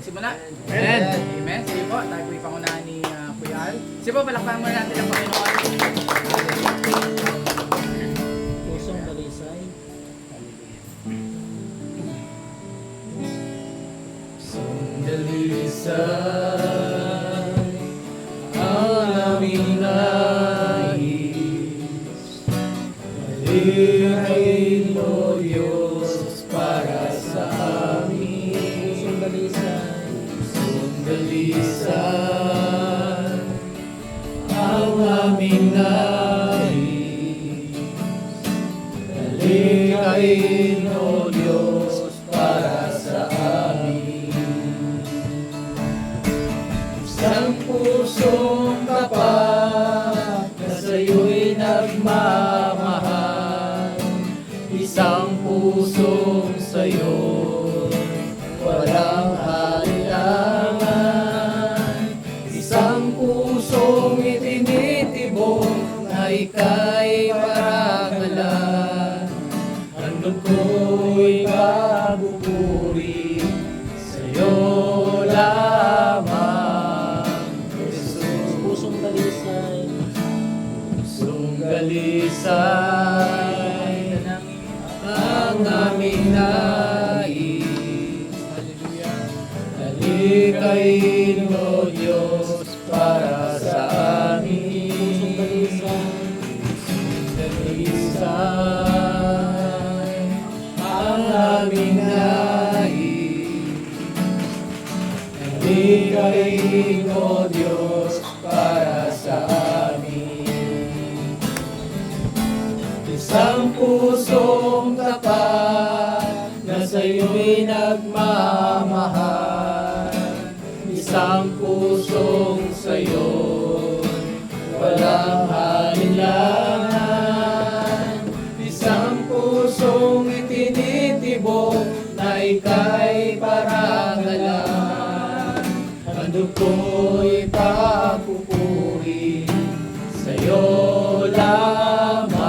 magsimula? Amen. Amen. Sige po, tayo po ipangunahan ni uh, Kuya Al. Sige po, palakpakan muna natin ang Panginoon. Pusong dalisay. Sandalisay Isang pusong tapat na sa'yo'y nagmamahal. Isang pusong sa'yo Lord. Ko'y pagpupuri. Sa'yo lamang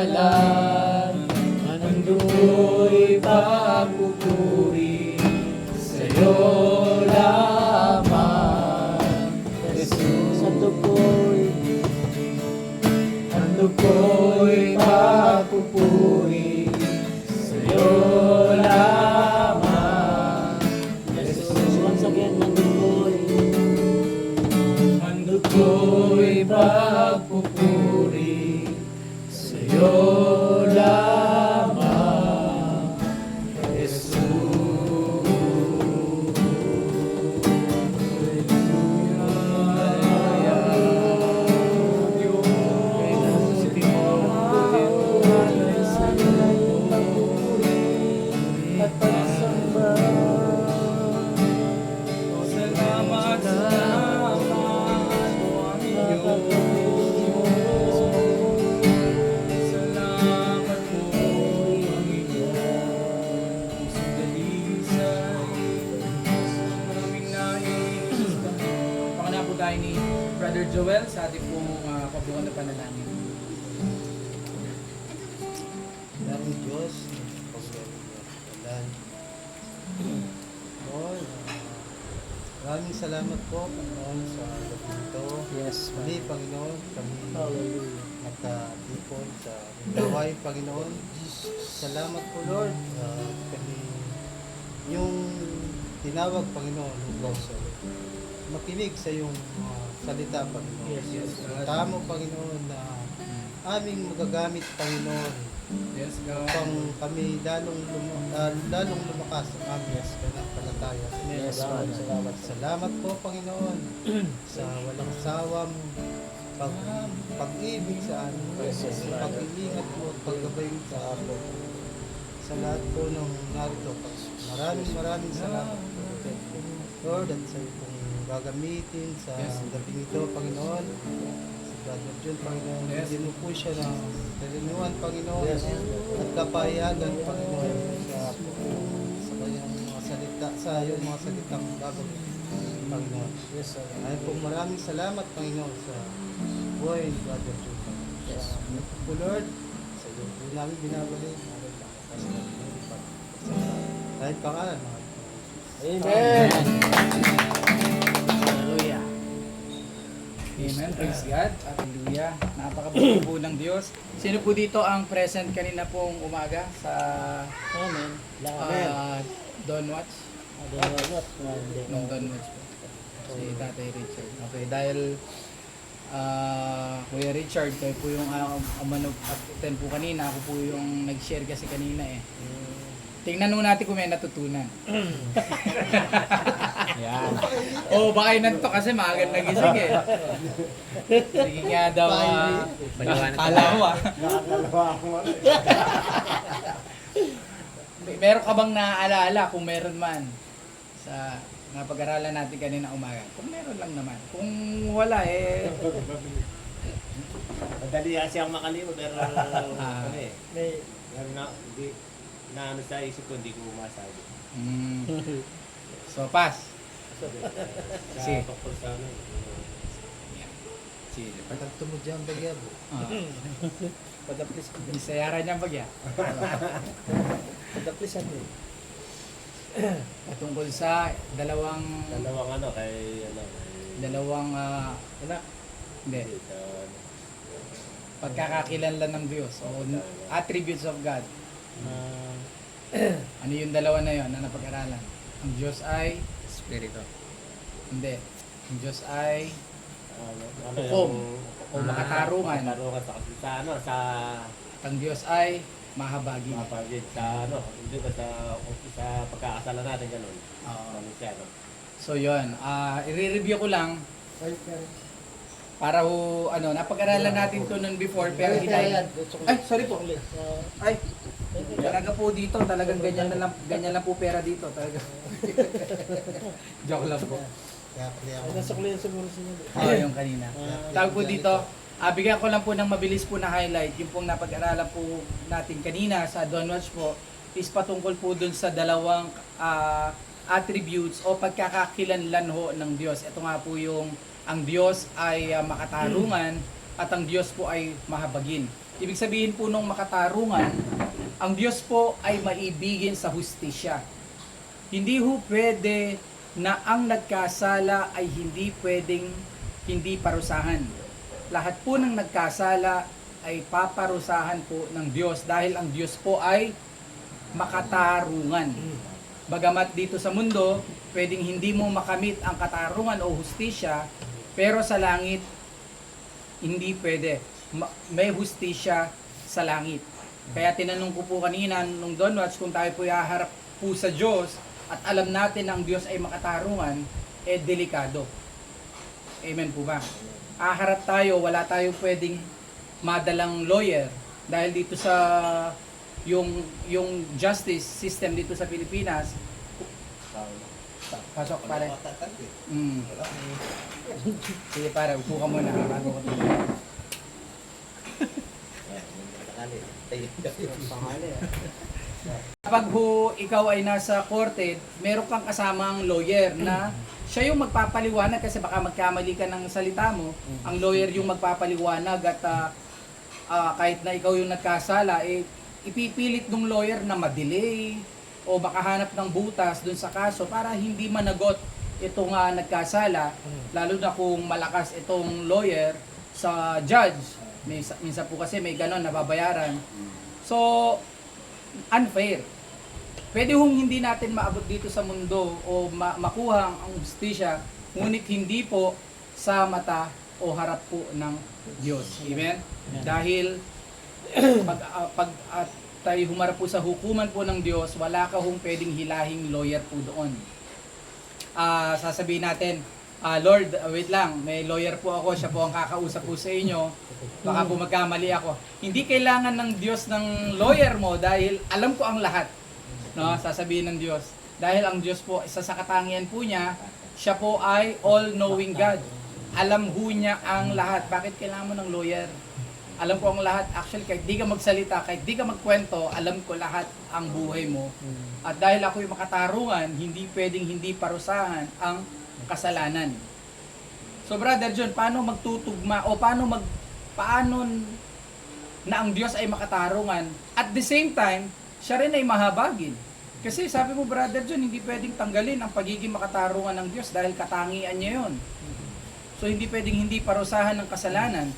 parangalan ating pong uh, kabuhan na panalangin. Daming Diyos, pagkakulan. Lord, ah, maraming salamat po, Panginoon, sa gabi ito. Yes, Kami, Panginoon, kami nakatipon sa buhay, Panginoon. Salamat po, Lord. Ah, kami, yung tinawag, Panginoon, upang sa makinig sa iyong ah, salita, Panginoon. Yes, yes, God. Tamo, Panginoon, na aming magagamit, Panginoon, Yes, God. upang kami lalong, lum- ah, lalong lumakas ang aming pananampalataya. Yes, Father. Salamat. Salamat po, Panginoon, sa walang sawang pag, pag-ibig sa amin. Yes, yes, sa pag-iingat mo at paggabay sa amin. Sa lahat po ng narito. Maraming maraming salamat po. Lord, at sa itong gagamitin sa Yes. gabing ito, Panginoon. Si Brother John, Panginoon, Yes. bigyan mo po siya ng kaliniwan, Panginoon, Yes. at kapayagan, Panginoon, sa, sa kanyang mga salita, sa iyong mga salitang gagawin, Panginoon. Yes, sir. Ay po maraming salamat, Panginoon, sa buhay ni Brother John. Yes. Po, Lord, sa iyo po namin binabalik. Kahit pangalan, mga Amen. Hallelujah. Amen. Praise God. Hallelujah. Napakabuti po ng Diyos. Sino po dito ang present kanina pong umaga sa Amen. Amen. uh, Don Watch? Adonat. Nung Don Watch po. Si Tatay Richard. Okay, dahil ah Kuya Richard, kayo po yung uh, attend po kanina. Ako po yung nag-share kasi kanina eh. Tingnan nung natin kung may natutunan. Yan. Oh, baka yun to kasi maaga nagising eh. Sige nga daw. ah, Kala ko ah. May- Meron ka bang naaalala kung meron man sa napag-aralan natin kanina umaga? Kung meron lang naman. Kung wala eh, Madali kasi ang makalimot pero Ah. ano eh, May lalo na, hindi, na ano sa isip ko, hindi ko masabi. mm, so pass. Sa Sige. tungkol sa ano, Sige. Pagkakto mo dyan, bagyabo. Ah, padaplis ko. isayaran niya bagya. Padaplis ano eh. Tungkol sa dalawang dalawang ano, kay ano, kay, dalawang ah, Anak. hindi, ano, pagkakakilanlan ng Diyos o attributes of God. Ah, Ano yung dalawa na yon na napag-aralan? Ang Diyos ay Espiritu. hindi. Ang Diyos ay ano, ano Hukom. yung, o makatarungan. makatarungan sa, sa ano, sa, Ang Diyos ay mahabagi. mga pagid, sa ano, hindi ba sa, sa pagkakasala natin ganun. Oo. Ano siya, no? So yon, ah i-review ko lang para ho ano, napag-aralan natin to noon before pero hindi tayo. Ay, sorry po. Ay, talaga po dito, talagang ganyan na lang, ganyan lang po pera dito, talaga. Joke lang po. Kaya pala ako. Ay, nasa kulihan siguro siya. Oh, yung kanina. Tawag po dito, ah, bigyan ko lang po ng mabilis po na highlight. Yung pong napag-aralan po natin kanina sa Don Watch po is patungkol po dun sa dalawang ah, attributes o pagkakakilanlan ho ng Diyos. Ito nga po yung ang Diyos ay ah, makatarungan at ang Diyos po ay mahabagin. Ibig sabihin po nung makatarungan, ang Diyos po ay maibigin sa hustisya. Hindi ho pwede na ang nagkasala ay hindi pwedeng hindi parusahan. Lahat po ng nagkasala ay paparusahan po ng Diyos dahil ang Diyos po ay makatarungan. Bagamat dito sa mundo, pwedeng hindi mo makamit ang katarungan o hustisya, pero sa langit, hindi pwede. Ma- May hustisya sa langit. Kaya tinanong ko po kanina nung Don Watch kung tayo po haharap po sa Diyos at alam natin na ang Diyos ay makatarungan, eh delikado. Amen po ba? Aharap tayo, wala tayong pwedeng madalang lawyer dahil dito sa yung yung justice system dito sa Pilipinas pasok pare mm. sige pare upo ka muna bago ko. Kapag ho ikaw ay nasa korte, meron kang kasamang lawyer na siya yung magpapaliwanag kasi baka magkamali ka ng salita mo. Ang lawyer yung magpapaliwanag at ah, ah, kahit na ikaw yung nagkasala, eh, ipipilit ng lawyer na ma-delay o makahanap ng butas dun sa kaso para hindi managot itong ah, nagkasala, lalo na kung malakas itong lawyer sa judge. Minsan, minsan po kasi may ganon nababayaran. So, unfair. Pwede hong hindi natin maabot dito sa mundo o ma- makuha ang justisya, ngunit hindi po sa mata o harap po ng Diyos. Amen? Dahil pag, ah, pag at tayo humarap po sa hukuman po ng Diyos, wala ka hong pwedeng hilahing lawyer po doon. Ah, sasabihin natin, ah, Lord, wait lang, may lawyer po ako, siya po ang kakausap po sa inyo. Baka po magkamali ako. Hindi kailangan ng Diyos ng lawyer mo dahil alam ko ang lahat. No, sasabihin ng Diyos. Dahil ang Diyos po, isa sa katangian po niya, Siya po ay all-knowing God. Alam ho niya ang lahat. Bakit kailangan mo ng lawyer? Alam ko ang lahat. Actually, kahit di ka magsalita, kahit di ka magkwento, alam ko lahat ang buhay mo. At dahil ako'y makatarungan, hindi pwedeng hindi parusahan ang kasalanan. So brother John, paano magtutugma o paano mag paano na ang Diyos ay makatarungan at the same time, siya rin ay mahabagin. Kasi sabi mo brother John, hindi pwedeng tanggalin ang pagiging makatarungan ng Diyos dahil katangian niya 'yon. So hindi pwedeng hindi parusahan ng kasalanan.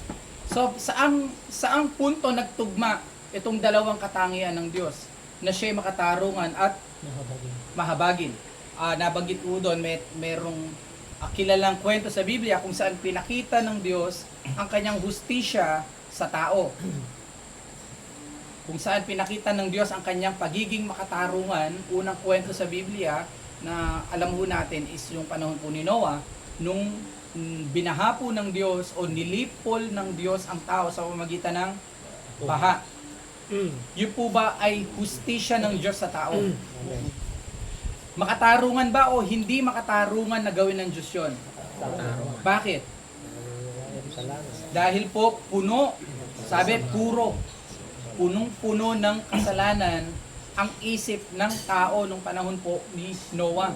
So saang saang punto nagtugma itong dalawang katangian ng Diyos na siya ay makatarungan at Nahabagin. mahabagin. Ah, nabanggit ko doon, may merong ah, kilalang kwento sa Biblia kung saan pinakita ng Diyos ang kanyang hustisya sa tao. Kung saan pinakita ng Diyos ang kanyang pagiging makatarungan, unang kwento sa Biblia na alam ho natin is yung panahon po ni Noah, nung mm, binaha po ng Diyos o nilipol ng Diyos ang tao sa pamagitan ng baha. Yun po ba ay hustisya ng Diyos sa tao? Makatarungan ba o hindi makatarungan na gawin ng Diyos yun? Bakit? Dahil po puno, sabi puro, punong-puno ng kasalanan ang isip ng tao nung panahon po ni Noah.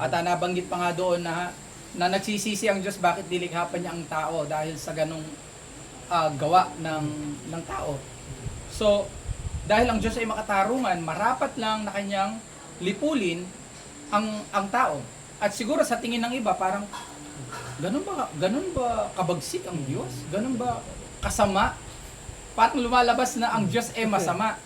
At ah, nabanggit pa nga doon na, na nagsisisi ang Diyos bakit dilikha pa niya ang tao dahil sa ganong ah, gawa ng, ng tao. So, dahil ang Diyos ay makatarungan, marapat lang na kanyang lipulin ang ang tao. At siguro sa tingin ng iba, parang ganun ba, ganun ba kabagsik ang Diyos? Ganun ba kasama? Parang lumalabas na ang Diyos ay masama.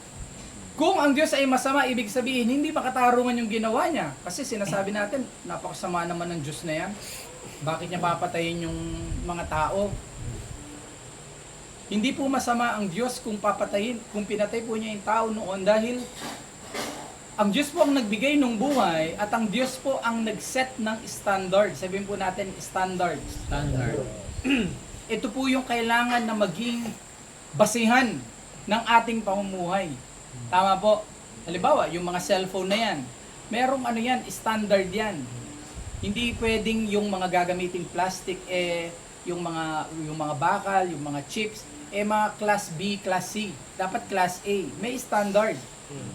Kung ang Diyos ay masama, ibig sabihin, hindi makatarungan yung ginawa niya. Kasi sinasabi natin, napakasama naman ng Diyos na yan. Bakit niya papatayin yung mga tao? Hindi po masama ang Diyos kung papatayin, kung pinatay po niya yung tao noon dahil ang Diyos po ang nagbigay ng buhay at ang Diyos po ang nag-set ng standard. Sabihin po natin standard. Standard. Ito po yung kailangan na maging basihan ng ating pamumuhay. Tama po. Halimbawa, yung mga cellphone na yan. Merong ano yan, standard yan. Hindi pwedeng yung mga gagamiting plastic eh yung mga yung mga bakal, yung mga chips eh mga class B, class C. Dapat class A. May standard.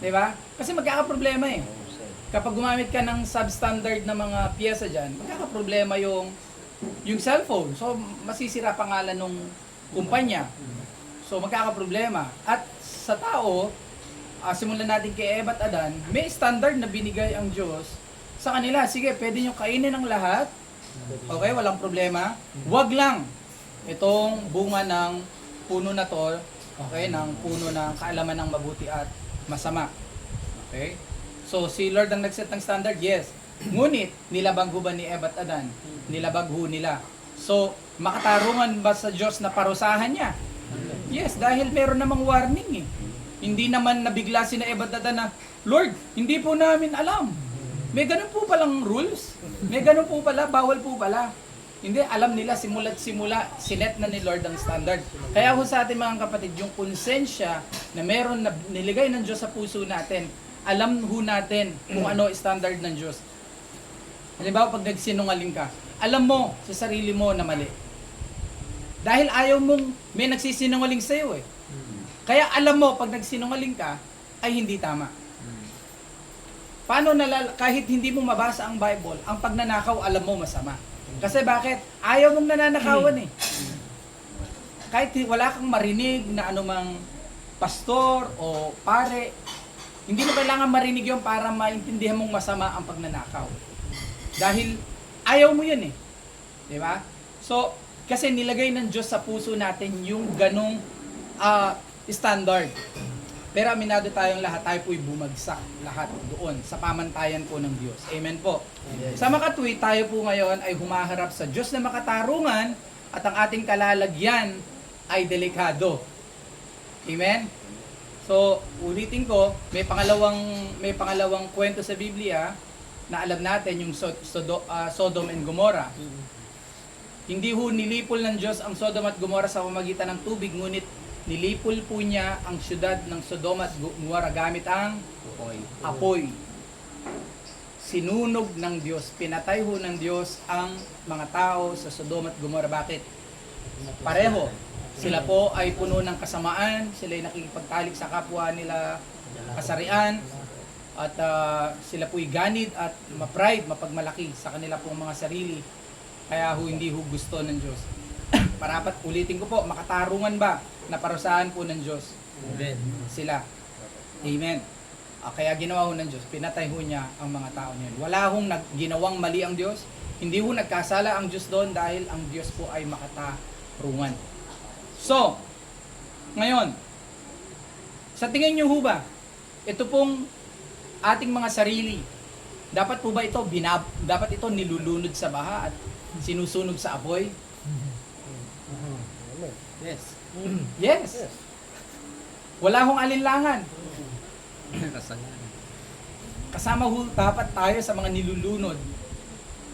'Di ba? Kasi magkakaproblema eh. Kapag gumamit ka ng substandard na mga piyesa diyan, magkakaproblema yung yung cellphone. So masisira pangalan ng kumpanya. So magkakaproblema. At sa tao, ah, simulan natin kay Eva at Adan, may standard na binigay ang Diyos sa kanila. Sige, pwede nyo kainin ang lahat. Okay, walang problema. Wag lang itong bunga ng puno na to, okay, ng puno ng kaalaman ng mabuti at masama. Okay? So, si Lord ang nag-set ng standard? Yes. Ngunit, nilabag ho ba ni Eva at Adan? Nilabag ho nila. So, makatarungan ba sa Diyos na parusahan niya? Yes, dahil meron namang warning eh. Hindi naman nabigla si na Eva at Adan na, Lord, hindi po namin alam. May ganun po palang rules. May ganun po pala, bawal po pala. Hindi, alam nila simula't simula, sinet na ni Lord ang standard. Kaya ho sa ating mga kapatid, yung konsensya na meron na niligay ng Diyos sa puso natin, alam ho natin kung ano standard ng Diyos. Halimbawa, pag nagsinungaling ka, alam mo sa sarili mo na mali. Dahil ayaw mong may nagsisinungaling sa'yo eh. Kaya alam mo, pag nagsinungaling ka, ay hindi tama. Paano nalala, kahit hindi mo mabasa ang Bible, ang pagnanakaw alam mo masama. Kasi bakit? Ayaw mong nananakawan eh. Kahit hi- wala kang marinig na anumang pastor o pare, hindi mo kailangan marinig yon para maintindihan mong masama ang pagnanakaw. Dahil ayaw mo yun eh. Di ba? So, kasi nilagay ng Diyos sa puso natin yung ganong ah, standard. Pero aminado tayong lahat, tayo po'y bumagsak lahat doon sa pamantayan po ng Diyos. Amen po. Sa makatwid, tayo po ngayon ay humaharap sa Diyos na makatarungan at ang ating kalalagyan ay delikado. Amen? So, ulitin ko, may pangalawang may pangalawang kwento sa Biblia na alam natin yung Sod- Sodo- ah, Sodom and Gomorrah. Hindi ho nilipol ng Diyos ang Sodom at Gomorrah sa pamagitan ng tubig, ngunit nilipol po niya ang syudad ng Sodom at Gomorrah gamit ang Oy. apoy. sinunog ng Diyos. Pinatay ho ng Diyos ang mga tao sa Sodom at Gomorrah. Bakit? Pareho. Sila po ay puno ng kasamaan, sila ay nakikipagtalik sa kapwa nila kasarian, at ah, sila po'y ganid at ma-pride, mapagmalaki sa kanila pong mga sarili. Kaya ho hindi ho gusto ng Diyos. Parapat ulitin ko po, makatarungan ba na parusahan po ng Diyos Amen. sila? Amen. Ah, kaya ginawa ho ng Diyos, pinatay ho niya ang mga tao niyon. Wala hong nag, ginawang mali ang Diyos, hindi ho nagkasala ang Diyos doon dahil ang Diyos po ay makatarungan. So, ngayon, sa tingin niyo ho ba, ito pong ating mga sarili, dapat po ba ito binab dapat ito nilulunod sa baha at sinusunog sa apoy? Amen. Yes. Yes. Wala hong alinlangan. Kasama ho dapat tayo sa mga nilulunod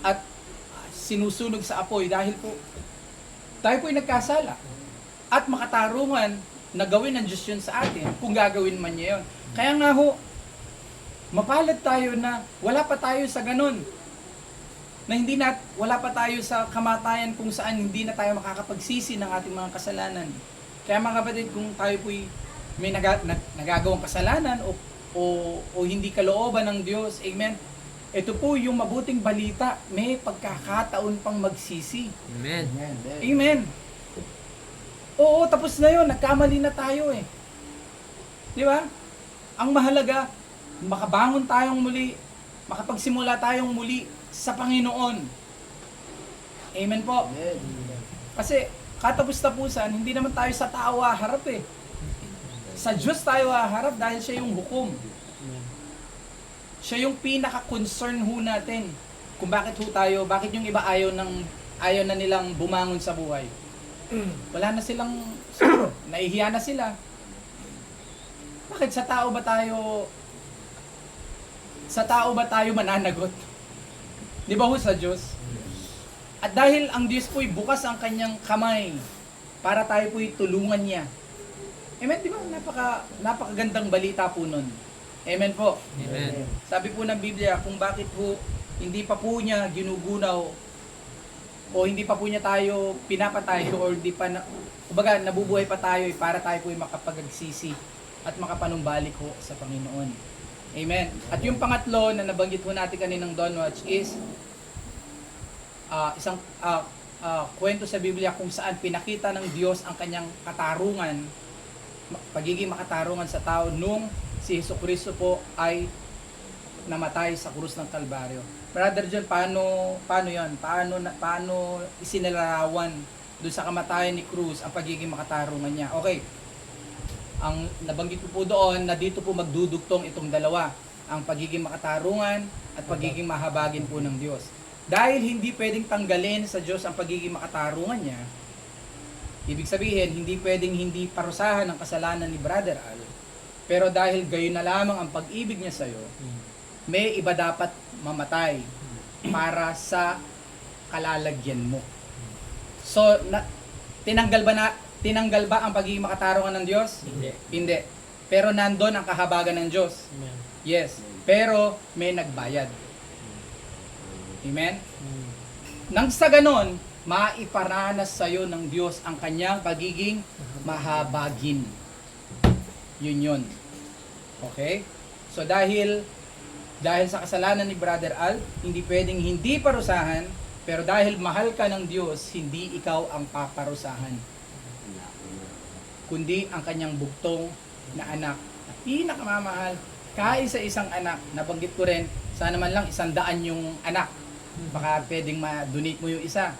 at sinusunog sa apoy dahil po tayo po ay nagkasala at makatarungan na gawin ng Diyos yun sa atin kung gagawin man niya yun. Kaya nga ho, mapalad tayo na wala pa tayo sa ganun. Na hindi na, wala pa tayo sa kamatayan kung saan hindi na tayo makakapagsisi ng ating mga kasalanan. Kaya mga kapatid, kung tayo po'y may naga, nag, nagagawang kasalanan o, o, o hindi kalooban ng Diyos, amen, ito po yung mabuting balita, may pagkakataon pang magsisi. Amen. Amen. Oo, tapos na yun. Nagkamali na tayo eh. Di ba? Ang mahalaga, makabangon tayong muli, makapagsimula tayong muli sa Panginoon. Amen po. Kasi katapos-tapusan, hindi naman tayo sa tao harap eh. Sa Diyos tayo haharap dahil siya yung hukom. Siya yung pinaka-concern ho natin. Kung bakit ho tayo, bakit yung iba ayaw, ng, ayaw na nilang bumangon sa buhay. Wala na silang, naihiya na sila. Bakit sa tao ba tayo, sa tao ba tayo mananagot? Di ba ho sa Diyos? At dahil ang Diyos po'y bukas ang kanyang kamay para tayo po'y tulungan niya. Amen, di ba? Napaka, napakagandang balita po nun. Amen po. Amen. Sabi po ng Biblia kung bakit po hindi pa po niya ginugunaw o hindi pa po niya tayo pinapatay or di pa na, kumbaga nabubuhay pa tayo eh, para tayo po ay makapagsisi at makapanumbalik ho sa Panginoon. Amen. At yung pangatlo na nabanggit po natin kaninang Don Watch is ah, isang ah, ah, kwento sa Biblia kung saan pinakita ng Diyos ang kanyang katarungan, pagiging makatarungan sa tao nung si Hesus Kristo po ay namatay sa krus ng Kalbaryo. Brother John, paano paano 'yon? Paano paano isinilarawan doon sa kamatayan ni Cruz ang pagiging makatarungan niya? Okay. Ang nabanggit ko po doon na dito po magdudugtong itong dalawa, ang pagiging makatarungan at pagiging mahabagin po ng Diyos. Dahil hindi pwedeng tanggalin sa Diyos ang pagiging makatarungan niya, ibig sabihin, hindi pwedeng hindi parusahan ang kasalanan ni Brother Al. Pero dahil gayon na lamang ang pag-ibig niya sa'yo, may iba dapat mamatay para sa kalalagyan mo. So, na, tinanggal ba na tinanggal ba ang pagiging makatarungan ng Diyos? Hindi. Hindi. Pero nandun ang kahabagan ng Diyos. Amen. Yes. Pero may nagbayad. Amen? Nang sa ganon, maiparanas sa iyo ng Diyos ang kanyang pagiging mahabagin. Yun yun. Okay? So dahil dahil sa kasalanan ni Brother Al, hindi pwedeng hindi parusahan, pero dahil mahal ka ng Diyos, hindi ikaw ang paparusahan. Kundi ang kanyang bugtong na anak na pinakamamahal kaisa isang anak. Nabanggit ko rin, sana man lang isang daan yung anak. Baka pwedeng ma-donate mo yung isa.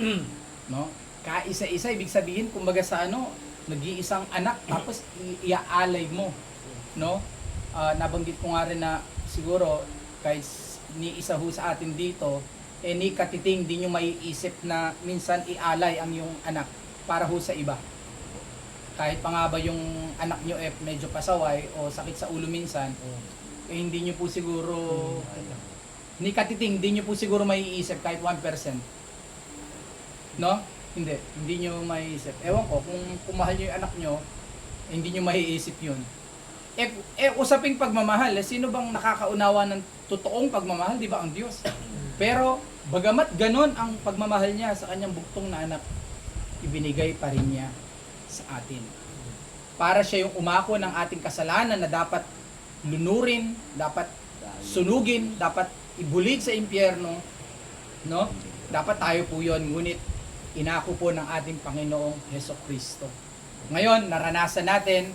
no? Kaisa-isa, ibig sabihin, kumbaga sa ano, nag-iisang anak, tapos iaalay mo. No? Ah, nabanggit ko nga rin na siguro, kahit ni isa ho sa atin dito, eh ni katiting din yung maiisip na minsan ialay ang yung anak para ho sa iba. Kahit pa nga ba yung anak nyo eh medyo pasaway o sakit sa ulo minsan, eh hindi nyo po siguro, ni katiting, hindi nyo po siguro maiisip kahit 1%. No? Hindi. Hindi nyo maiisip. Ewan ko, kung, kung mahal nyo yung anak nyo, eh, hindi nyo maiisip yun. Eh, eh usaping pagmamahal, eh, sino bang nakakaunawa ng totoong pagmamahal, di ba? Ang Diyos. Pero, bagamat ganon ang pagmamahal niya sa kanyang buktong na anak, ibinigay pa rin niya sa atin. Para siya yung umako ng ating kasalanan na dapat lunurin, dapat sunugin, dapat ibulig sa impyerno, no? Dapat tayo po yon ngunit inako po ng ating Panginoong Heso Kristo. Ngayon, naranasan natin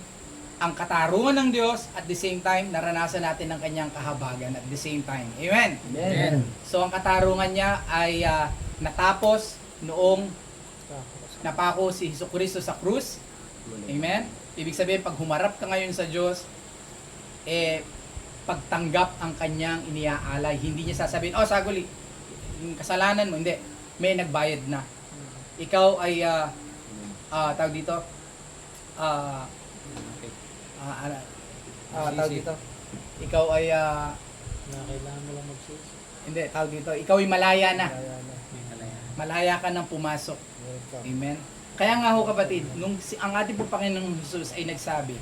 ang katarungan ng Diyos at the same time, naranasan natin ang kanyang kahabagan at the same time. Amen? Amen. So, ang katarungan niya ay ah, natapos noong napako si Heso Kristo sa krus. Amen? Ibig sabihin, pag humarap ka ngayon sa Diyos, eh, pagtanggap ang kanyang iniaalay. Hindi niya sasabihin, oh, saguli, kasalanan mo. Hindi. May nagbayad na. Ikaw ay, ah, ah, tawag dito, ah, ah, ah, ah, tawag dito, ikaw ay, ah, Na kailangan mo lang magsisi. hindi, tawag dito, ikaw ay malaya na. Kaya na. Malaya ka nang pumasok. Amen. Kaya nga ho kapatid, nung si, ang ating po Panginoong Jesus ay nagsabi,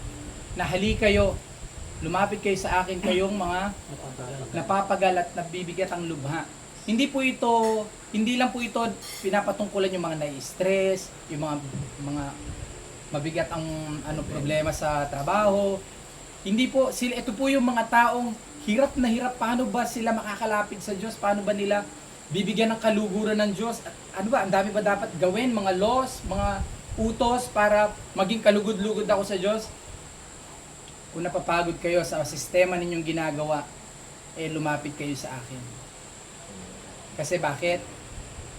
na hali kayo, lumapit kayo sa akin kayong mga napapagal at nabibigat ang lubha. Hindi po ito, hindi lang po ito pinapatungkulan yung mga nai-stress, yung mga mga mabigat ang ano problema sa trabaho. Hindi po sila ito po yung mga taong hirap na hirap paano ba sila makakalapit sa Diyos? Paano ba nila bibigyan ng kaluguran ng Diyos? At ano ba, ang dami ba dapat gawin, mga laws, mga utos para maging kalugod-lugod ako sa Diyos? Kung napapagod kayo sa sistema ninyong ginagawa, eh lumapit kayo sa akin. Kasi bakit?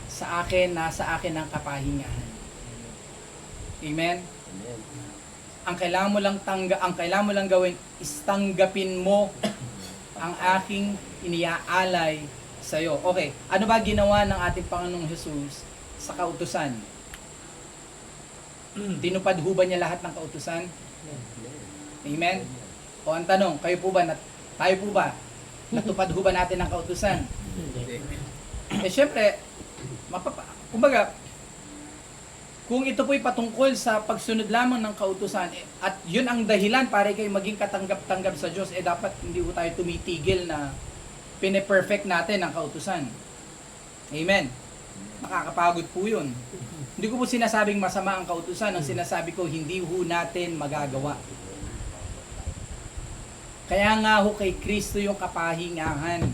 Sa akin, nasa akin ang kapahingahan. Amen? Ang kailangan mo lang tangga, ang kailangan mo lang gawin is tanggapin mo ang aking iniaalay sa iyo. Okay, ano ba ginawa ng ating Panginoong Jesus sa kautusan? Tinupad ho ba niya lahat ng kautusan? Amen? O ang tanong, kayo po ba, nat, tayo po ba, natupad ho ba natin ang kautusan? Eh syempre, mapapa, kumbaga, kung ito po'y patungkol sa pagsunod lamang ng kautusan, eh, at yun ang dahilan para kayo maging katanggap-tanggap sa Diyos, eh dapat hindi po tayo tumitigil na pine-perfect natin ang kautusan. Amen. Nakakapagod po yun. Hindi ko po sinasabing masama ang kautusan, ang sinasabi ko, hindi ho natin magagawa. Kaya nga ho kay Kristo yung kapahingahan.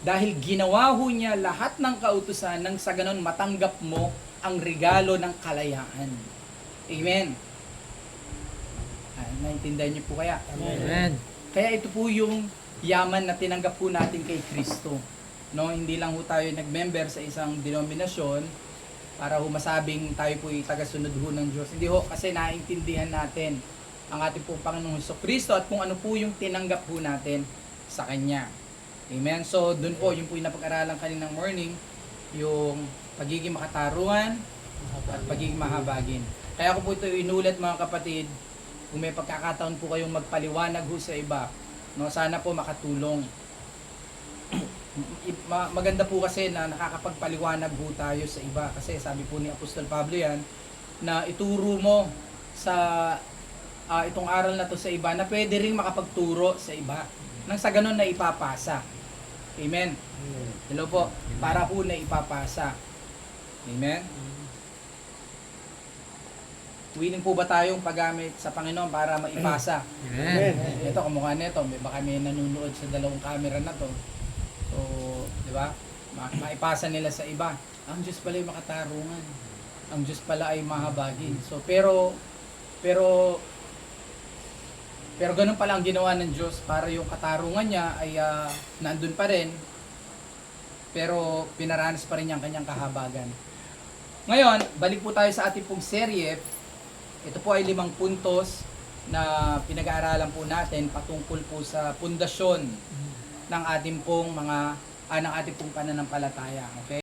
Dahil ginawa ho niya lahat ng kautusan nang sa ganon matanggap mo ang regalo ng kalayaan. Amen. Ah, naintindihan niyo po kaya? Amen. Kaya ito po yung yaman na tinanggap po natin kay Kristo. No, hindi lang ho tayo nag-member sa isang denominasyon para ho masabing tayo po ay tagasunod ho ng Diyos. Hindi ho, kasi naintindihan natin ang ating pong Panginoong Heso Kristo at kung ano po yung tinanggap po natin sa Kanya. Amen? So, dun po, yung po yung napag-aralan kaninang morning, yung pagiging makatarungan at pagiging mahabagin. Kaya ko po ito inulit mga kapatid, kung may pagkakataon po kayong magpaliwanag ho sa iba, no, sana po makatulong. Maganda po kasi na nakakapagpaliwanag po tayo sa iba kasi sabi po ni Apostol Pablo yan na ituro mo sa ah, itong aral na to sa iba na pwede ring makapagturo sa iba nang sa ganun na ipapasa. Amen. Hello po. Para po na ipapasa. Amen. Willing po ba tayong paggamit sa Panginoon para maipasa? Amen. Ito, kamukha nito, may baka may nanonood sa dalawang camera na to. So, di ba? Ma- maipasa nila sa iba. Ang Diyos pala ay makatarungan. Ang Diyos pala ay mahabagin. So, pero, pero, pero ganun pala ang ginawa ng Diyos para yung katarungan niya ay ah, nandun pa rin. Pero pinaranas pa rin niya ang kanyang kahabagan. Ngayon, balik po tayo sa ating pong serye. Ito po ay limang puntos na pinag-aaralan po natin patungkol po sa pundasyon ng ating pong mga ah, ng ating pong pananampalataya. Okay?